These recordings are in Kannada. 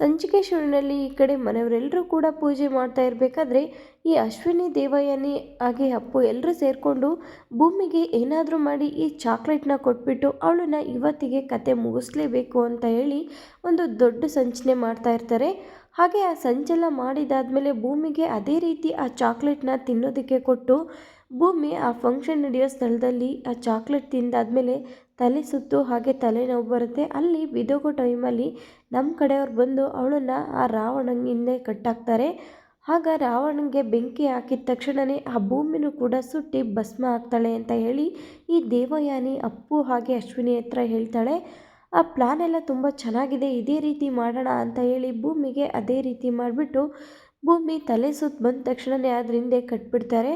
ಸಂಚಿಕೆ ಶುರುವಿನಲ್ಲಿ ಈ ಕಡೆ ಮನೆಯವರೆಲ್ಲರೂ ಕೂಡ ಪೂಜೆ ಮಾಡ್ತಾ ಇರಬೇಕಾದ್ರೆ ಈ ಅಶ್ವಿನಿ ದೇವಯಾನಿ ಹಾಗೆ ಅಪ್ಪು ಎಲ್ಲರೂ ಸೇರಿಕೊಂಡು ಭೂಮಿಗೆ ಏನಾದರೂ ಮಾಡಿ ಈ ಚಾಕ್ಲೇಟ್ನ ಕೊಟ್ಬಿಟ್ಟು ಅವಳನ್ನ ಇವತ್ತಿಗೆ ಕತೆ ಮುಗಿಸ್ಲೇಬೇಕು ಅಂತ ಹೇಳಿ ಒಂದು ದೊಡ್ಡ ಸಂಚನೆ ಮಾಡ್ತಾ ಇರ್ತಾರೆ. ಹಾಗೆ ಆ ಸಂಚೆಲ್ಲ ಮಾಡಿದಾದ್ಮೇಲೆ ಭೂಮಿಗೆ ಅದೇ ರೀತಿ ಆ ಚಾಕ್ಲೇಟ್ನ ತಿನ್ನೋದಕ್ಕೆ ಕೊಟ್ಟು ಭೂಮಿ ಆ ಫಂಕ್ಷನ್ ನಡೆಯೋ ಸ್ಥಳದಲ್ಲಿ ಆ ಚಾಕ್ಲೇಟ್ ತಿಂದಾದಮೇಲೆ ತಲೆ ಸುತ್ತು, ಹಾಗೆ ತಲೆನೋವು ಬರುತ್ತೆ. ಅಲ್ಲಿ ಬಿದ್ದೋಗೋ ಟೈಮಲ್ಲಿ ನಮ್ಮ ಕಡೆಯವ್ರು ಬಂದು ಅವಳನ್ನು ಆ ರಾವಣನಿಂದ ಕಟ್ಟಾಕ್ತಾರೆ. ಆಗ ರಾವಣನಿಗೆ ಬೆಂಕಿ ಹಾಕಿದ ತಕ್ಷಣವೇ ಆ ಭೂಮಿನೂ ಕೂಡ ಸುಟ್ಟಿ ಭಸ್ಮ ಆಗ್ತಾಳೆ ಅಂತ ಹೇಳಿ ಈ ದೇವಯಾನಿ ಅಪ್ಪು ಹಾಗೆ ಅಶ್ವಿನಿ ಹತ್ರ ಹೇಳ್ತಾಳೆ, ಆ ಪ್ಲಾನ್ ಎಲ್ಲ ತುಂಬ ಚೆನ್ನಾಗಿದೆ, ಇದೇ ರೀತಿ ಮಾಡೋಣ ಅಂತ ಹೇಳಿ ಭೂಮಿಗೆ ಅದೇ ರೀತಿ ಮಾಡಿಬಿಟ್ಟು ಭೂಮಿ ತಲೆ ಸುತ್ತ ಬಂದ ತಕ್ಷಣವೇ ಅದರಿಂದ ಕಟ್ಬಿಡ್ತಾರೆ.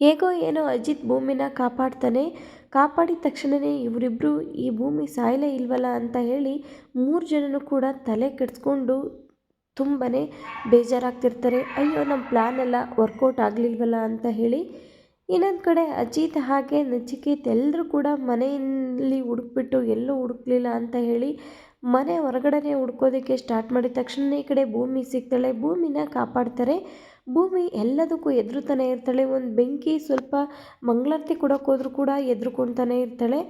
ಹೇಗೋ ಏನೋ ಅಜಿತ್ ಭೂಮಿನ ಕಾಪಾಡ್ತಾನೆ. ಕಾಪಾಡಿದ ತಕ್ಷಣವೇ ಇವರಿಬ್ಬರು ಈ ಭೂಮಿ ಸಾಯಲೇ ಇಲ್ವಲ್ಲ ಅಂತ ಹೇಳಿ ಮೂರು ಜನನೂ ಕೂಡ ತಲೆ ಕೆಡಿಸ್ಕೊಂಡು ತುಂಬಾ ಬೇಜಾರಾಗ್ತಿರ್ತಾರೆ. ಅಯ್ಯೋ ನಮ್ಮ ಪ್ಲ್ಯಾನ್ ಎಲ್ಲ ವರ್ಕೌಟ್ ಆಗಲಿಲ್ವಲ್ಲ ಅಂತ ಹೇಳಿ ಇನ್ನೊಂದು ಕಡೆ ಅಜಿತ್ ಹಾಗೆ ನಚಿಕೇತ್ ಎಲ್ಲರೂ ಕೂಡ ಮನೆಯಲ್ಲಿ ಹುಡುಕ್ಬಿಟ್ಟು, ಎಲ್ಲೂ ಹುಡುಕ್ಲಿಲ್ಲ ಅಂತ ಹೇಳಿ ಮನೆ ಹೊರಗಡೆನೇ ಹುಡ್ಕೋದಕ್ಕೆ ಸ್ಟಾರ್ಟ್ ಮಾಡಿದ ತಕ್ಷಣ ಈ ಕಡೆ ಭೂಮಿ ಸಿಗ್ತಾಳೆ. ಭೂಮಿನ ಕಾಪಾಡ್ತಾರೆ. ಭೂಮಿ ಎಲ್ಲದಕ್ಕೂ ಎದುರುತಾನೆ ಇರ್ತಾಳೆ. ಒಂದು ಬೆಂಕಿ ಸ್ವಲ್ಪ ಮಂಗಳಾರತಿ ಕೊಡೋಕೆ ಕೂಡ ಎದುರುಕೊಳ್ತಾನೆ ಇರ್ತಾಳೆ.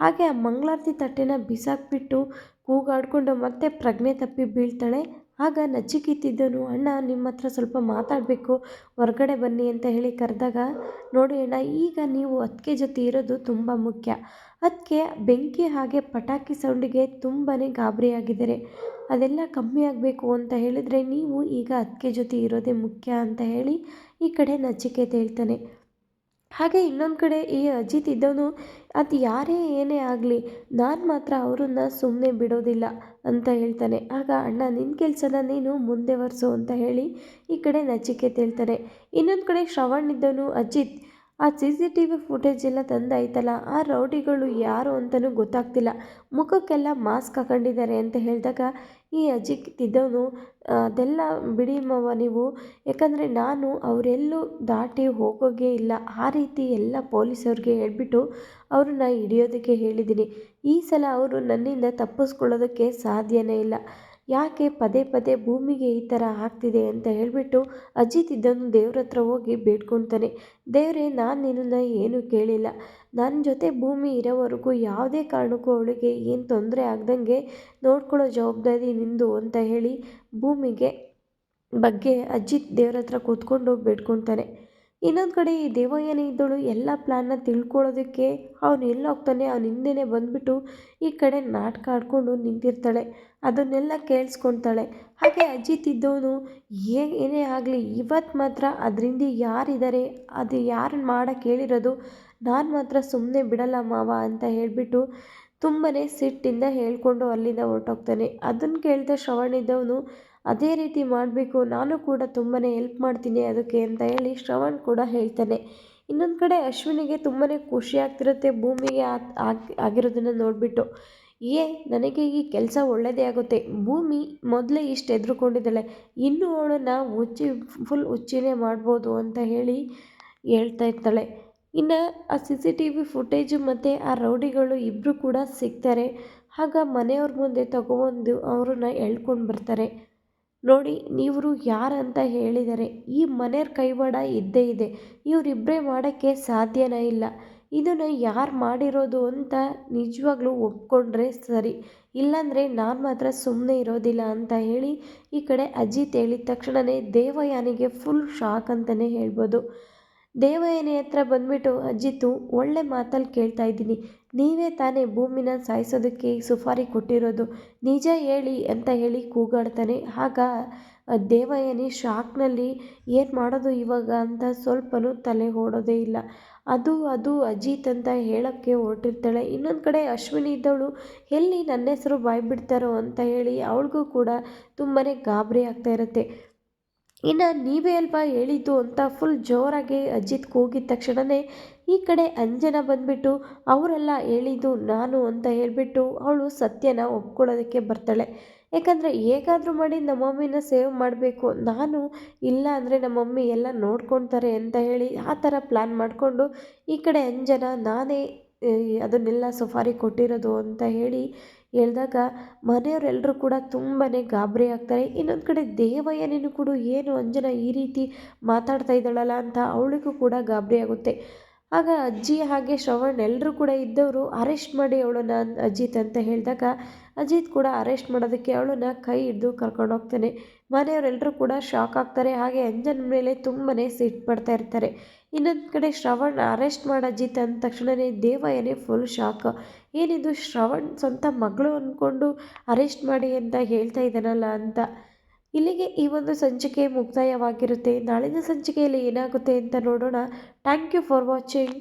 ಹಾಗೆ ಆ ಮಂಗಳಾರತಿ ತಟ್ಟೆನ ಬಿಸಾಕಿಬಿಟ್ಟು ಕೂಗಾಡಿಕೊಂಡು ಮತ್ತೆ ಪ್ರಜ್ಞೆ ತಪ್ಪಿ ಬೀಳ್ತಾಳೆ. ಆಗ ನಚ್ಚಿಕಿತ್ತಿದ್ದನು ಅಣ್ಣ ನಿಮ್ಮ ಹತ್ರ ಸ್ವಲ್ಪ ಮಾತಾಡಬೇಕು, ಹೊರಗಡೆ ಬನ್ನಿ ಅಂತ ಹೇಳಿ ಕರೆದಾಗ, ನೋಡಿ ಅಣ್ಣ, ಈಗ ನೀವು ಅದಕ್ಕೆ ಜೊತೆ ಇರೋದು ತುಂಬ ಮುಖ್ಯ. ಅದಕ್ಕೆ ಬೆಂಕಿ ಹಾಗೆ ಪಟಾಕಿ ಸೌಂಡಿಗೆ ತುಂಬಾ ಗಾಬರಿಯಾಗಿದ್ದಾರೆ. ಅದೆಲ್ಲ ಕಮ್ಮಿ ಆಗಬೇಕು ಅಂತ ಹೇಳಿದರೆ ನೀವು ಈಗ ಅದಕ್ಕೆ ಜೊತೆ ಇರೋದೇ ಮುಖ್ಯ ಅಂತ ಹೇಳಿ ಈ ಕಡೆ ನಚಿಕೇತ ಹೇಳ್ತಾನೆ. ಹಾಗೆ ಇನ್ನೊಂದು ಕಡೆ ಈ ಅಜಿತ್ ಇದ್ದವನು, ಅದು ಯಾರೇ ಏನೇ ಆಗಲಿ, ನಾನು ಮಾತ್ರ ಅವರನ್ನ ಸುಮ್ಮನೆ ಬಿಡೋದಿಲ್ಲ ಅಂತ ಹೇಳ್ತಾನೆ. ಆಗ ಅಣ್ಣ ನಿನ್ನ ಕೆಲಸನ ನೀನು ಮುಂದೆ ವರ್ಸು ಅಂತ ಹೇಳಿ ಈ ಕಡೆ ನಚಿಕೆ ಹೇಳ್ತಾನೆ ಇನ್ನೊಂದು ಕಡೆ ಶ್ರವಣ್ ಇದ್ದವನು, ಅಜಿತ್ ಆ C C T V footage ಎಲ್ಲ ತಂದಾಯ್ತಲ್ಲ, ಆ ರೌಡಿಗಳು ಯಾರು ಅಂತಲೂ ಗೊತ್ತಾಗ್ತಿಲ್ಲ. ಮುಖಕ್ಕೆಲ್ಲ ಮಾಸ್ಕ್ ಹಾಕೊಂಡಿದ್ದಾರೆ ಅಂತ ಹೇಳಿದಾಗ ಈ ಅಜಿಕ್ ಇದ್ದವನು ಅದೆಲ್ಲ ಬಿಡಿ ಮಾವ ನೀವು. ಯಾಕಂದರೆ ನಾನು ಅವರೆಲ್ಲೂ ದಾಟಿ ಹೋಗೋಗೇ ಇಲ್ಲ. ಆ ರೀತಿ ಎಲ್ಲ ಪೊಲೀಸವ್ರಿಗೆ ಹೇಳಿಬಿಟ್ಟು ಅವ್ರನ್ನ ಹಿಡಿಯೋದಕ್ಕೆ ಹೇಳಿದ್ದೀನಿ. ಈ ಸಲ ಅವರು ನನ್ನಿಂದ ತಪ್ಪಿಸ್ಕೊಳ್ಳೋದಕ್ಕೆ ಸಾಧ್ಯನೇ ಇಲ್ಲ. ಯಾಕೆ ಪದೇ ಪದೇ ಭೂಮಿಗೆ ಈ ಥರ ಆಗ್ತಿದೆ ಅಂತ ಹೇಳಿಬಿಟ್ಟು ಅಜಿತ್ ಇದ್ದನ್ನು ದೇವ್ರ ಹತ್ರ ಹೋಗಿ ಬೇಡ್ಕೊತಾನೆ ದೇವರೇ, ನಾನು ನಿನ್ನನ್ನು ಏನು ಕೇಳಿಲ್ಲ. ನನ್ನ ಜೊತೆ ಭೂಮಿ ಇರೋವರೆಗೂ ಯಾವುದೇ ಕಾರಣಕ್ಕೂ ಅವಳಿಗೆ ಏನು ತೊಂದರೆ ಆಗ್ದಂಗೆ ನೋಡ್ಕೊಳ್ಳೋ ಜವಾಬ್ದಾರಿ ನಿಂದು ಅಂತ ಹೇಳಿ ಭೂಮಿಗೆ ಬಗ್ಗೆ ಅಜಿತ್ ದೇವ್ರ ಹತ್ರ ಕೂತ್ಕೊಂಡು ಬೇಡ್ಕೊತಾನೆ ಇನ್ನೊಂದು ಕಡೆ ಈ ದೇವಯ್ಯನ ಇದ್ದಳು, ಎಲ್ಲ ಪ್ಲ್ಯಾನ್ನ ತಿಳ್ಕೊಳ್ಳೋದಕ್ಕೆ ಅವನು ಎಲ್ಲಿ ಹೋಗ್ತಾನೆ, ಅವ್ನ ಹಿಂದೆನೇ ಬಂದುಬಿಟ್ಟು ಈ ಕಡೆ ನಾಟಕ ಆಡ್ಕೊಂಡು ನಿಂತಿರ್ತಾಳೆ, ಅದನ್ನೆಲ್ಲ ಕೇಳಿಸ್ಕೊತಾಳೆ. ಹಾಗೆ ಅಜಿತ್ ಇದ್ದವನು ಏನೇ ಆಗಲಿ ಇವತ್ತು ಮಾತ್ರ ಅದರಿಂದ ಯಾರಿದ್ದಾರೆ, ಅದು ಯಾರನ್ನು ಮಾಡೋಕ್ಕೆ ಹೇಳಿರೋದು ನಾನು ಮಾತ್ರ ಸುಮ್ಮನೆ ಬಿಡಲ್ಲ ಮಾವ ಅಂತ ಹೇಳಿಬಿಟ್ಟು ತುಂಬಾ ಸಿಟ್ಟಿಂದ ಹೇಳಿಕೊಂಡು ಅಲ್ಲಿಂದ ಹೊರಟೋಗ್ತಾನೆ. ಅದನ್ನು ಕೇಳಿದ ಶ್ರವಣ ಇದ್ದವನು, ಅದೇ ರೀತಿ ಮಾಡಬೇಕು, ನಾನು ಕೂಡ ತುಂಬಾ ಹೆಲ್ಪ್ ಮಾಡ್ತೀನಿ ಅದಕ್ಕೆ ಅಂತ ಹೇಳಿ ಶ್ರವಣ್ ಕೂಡ ಹೇಳ್ತಾನೆ. ಇನ್ನೊಂದು ಕಡೆ ಅಶ್ವಿನಿಗೆ ತುಂಬಾ ಖುಷಿ ಆಗ್ತಿರುತ್ತೆ, ಭೂಮಿಗೆ ಆಗಿರೋದನ್ನು ನೋಡಿಬಿಟ್ಟು. ಏ, ನನಗೆ ಈ ಕೆಲಸ ಒಳ್ಳೆಯದೇ ಆಗುತ್ತೆ. ಭೂಮಿ ಮೊದಲೇ ಇಷ್ಟು ಎದುರುಕೊಂಡಿದ್ದಾಳೆ ಇನ್ನೂ ಅವಳನ್ನು ಉಚ್ಚಿ ಫುಲ್ ಉಚ್ಚಿನೇ ಮಾಡ್ಬೋದು ಅಂತ ಹೇಳಿ ಹೇಳ್ತಾ ಇರ್ತಾಳೆ. ಇನ್ನು ಆ C C T V footage ಮತ್ತು ಆ ರೌಡಿಗಳು ಇಬ್ಬರು ಕೂಡ ಸಿಗ್ತಾರೆ. ಆಗ ಮನೆಯವ್ರ ಮುಂದೆ ತಗೊಬಂದು ಅವ್ರನ್ನ ಎಳ್ಕೊಂಡು ಬರ್ತಾರೆ. ನೋಡಿ, ನೀವರು ಯಾರಂತ ಹೇಳಿದ್ದಾರೆ ಈ ಮನೆಯವ್ರ ಕೈವಾಡ ಇದ್ದೇ ಇದೆ. ಇವರಿಬ್ಬರೇ ಮಾಡೋಕ್ಕೆ ಸಾಧ್ಯನೇ ಇಲ್ಲ. ಇದನ್ನು ಯಾರು ಮಾಡಿರೋದು ಅಂತ ನಿಜವಾಗ್ಲೂ ಒಪ್ಕೊಂಡ್ರೆ ಸರಿ. ಇಲ್ಲಾಂದರೆ ನಾನು ಮಾತ್ರ ಸುಮ್ಮನೆ ಇರೋದಿಲ್ಲ ಅಂತ ಹೇಳಿ ಈ ಕಡೆ ಅಜಿತ್ ಹೇಳಿದ ತಕ್ಷಣವೇ ದೇವಯಾನಿಗೆ ಫುಲ್ ಶಾಕ್ ಅಂತಲೇ ಹೇಳ್ಬೋದು. ದೇವಯಾನಿ ಹತ್ರ ಬಂದ್ಬಿಟ್ಟು ಅಜ್ಜಿತು ಒಳ್ಳೆ ಮಾತಲ್ಲಿ ಕೇಳ್ತಾ ಇದ್ದೀನಿ. ನೀವೇ ತಾನೇ ಭೂಮಿನ ಸಾಯಿಸೋದಕ್ಕೆ ಸುಫಾರಿ ಕೊಟ್ಟಿರೋದು. ನಿಜ ಹೇಳಿ ಅಂತ ಹೇಳಿ ಕೂಗಾಡ್ತಾನೆ. ಆಗ ದೇವಯಾನಿ ಶಾಕ್ನಲ್ಲಿ ಏನು ಮಾಡೋದು ಇವಾಗ ಅಂತ ಸ್ವಲ್ಪನೂ ತಲೆ ಓಡೋದೇ ಇಲ್ಲ. ಅದು ಅದು ಅಜಿತ್ ಅಂತ ಹೇಳೋಕ್ಕೆ ಹೊರಟಿರ್ತಾಳೆ. ಇನ್ನೊಂದು ಕಡೆ ಅಶ್ವಿನಿ ಇದ್ದವಳು, ಎಲ್ಲಿ ನನ್ನ ಹೆಸರು ಬಾಯ್ಬಿಡ್ತಾರೋ ಅಂತ ಹೇಳಿ ಅವಳಿಗೂ ಕೂಡ ತುಂಬಾ ಗಾಬರಿ ಆಗ್ತಾ ಇರುತ್ತೆ. ಇನ್ನು ನೀವೇ ಅಲ್ವಾ ಹೇಳಿದ್ದು ಅಂತ ಫುಲ್ ಜೋರಾಗಿ ಅಜಿತ್ ಕೂಗಿದ ತಕ್ಷಣವೇ ಈ ಕಡೆ ಅಂಜನ ಬಂದ್ಬಿಟ್ಟು, ಅವರೆಲ್ಲ ಹೇಳಿದ್ದು ನಾನು ಅಂತ ಹೇಳಿಬಿಟ್ಟು ಅವಳು ಸತ್ಯನ ಒಪ್ಕೊಳ್ಳೋದಕ್ಕೆ ಬರ್ತಾಳೆ. ಯಾಕಂದರೆ ಹೇಗಾದರೂ ಮಾಡಿ ನಮ್ಮ ಮಮ್ಮಿನ ಸೇವ್ ಮಾಡಬೇಕು. ನಾನು ಇಲ್ಲ ಅಂದರೆ ನಮ್ಮ ಮಮ್ಮಿ ಎಲ್ಲ ನೋಡ್ಕೊತಾರೆ ಅಂತ ಹೇಳಿ ಆ ಥರ ಪ್ಲ್ಯಾನ್ ಮಾಡಿಕೊಂಡು ಈ ಕಡೆ ಅಂಜನ ನಾನೇ ಅದನ್ನೆಲ್ಲ ಸಫಾರಿ ಕೊಟ್ಟಿರೋದು ಅಂತ ಹೇಳಿ ಹೇಳಿದಾಗ ಮನೆಯವರೆಲ್ಲರೂ ಕೂಡ ತುಂಬಾ ಗಾಬರಿ ಆಗ್ತಾರೆ. ಇನ್ನೊಂದು ಕಡೆ ದೇವಯ್ಯನಿಗೂ ಕೂಡ ಏನು ಅಂಜನ ಈ ರೀತಿ ಮಾತಾಡ್ತಾ ಇದ್ದಾಳಲ್ಲ ಅಂತ ಅವಳಿಗೂ ಕೂಡ ಗಾಬರಿ ಆಗುತ್ತೆ. ಆಗ ಅಜ್ಜಿ ಹಾಗೆ ಶ್ರವಣ್ ಎಲ್ಲರೂ ಕೂಡ ಇದ್ದವರು ಅರೆಸ್ಟ್ ಮಾಡಿ ಅವಳನ್ನ ಅಜಿತ್ ಅಂತ ಹೇಳಿದಾಗ ಅಜಿತ್ ಕೂಡ ಅರೆಸ್ಟ್ ಮಾಡೋದಕ್ಕೆ ಅವಳನ್ನ ಕೈ ಹಿಡಿದು ಕರ್ಕೊಂಡು ಹೋಗ್ತಾನೆ. ಮನೆಯವರೆಲ್ಲರೂ ಕೂಡ ಶಾಕ್ ಆಗ್ತಾರೆ. ಹಾಗೆ ಅಂಜನ್ ಮೇಲೆ ತುಂಬನೇ ಸಿಟ್ಟು ಪಡ್ತಾ ಇರ್ತಾರೆ. ಇನ್ನೊಂದು ಕಡೆ ಶ್ರವಣ್ ಅರೆಸ್ಟ್ ಮಾಡಿ ಅಜಿತ್ ಅಂದ ತಕ್ಷಣವೇ ದೇವಯ್ಯನೇ ಫುಲ್ ಶಾಕ್ ಏನಿದು ಶ್ರವಣ್ ಸ್ವಂತ ಮಗಳು ಅಂದ್ಕೊಂಡು ಅರೆಸ್ಟ್ ಮಾಡಿ ಅಂತ ಹೇಳ್ತಾ ಇದ್ದಾನಲ್ಲ ಅಂತ. ಇಲ್ಲಿಗೆ ಈ ಒಂದು ಸಂಚಿಕೆ ಮುಕ್ತಾಯವಾಗಿರುತ್ತೆ. ನಾಳಿನ ಸಂಚಿಕೆಯಲ್ಲಿ ಏನಾಗುತ್ತೆ ಅಂತ ನೋಡೋಣ. Thank you for watching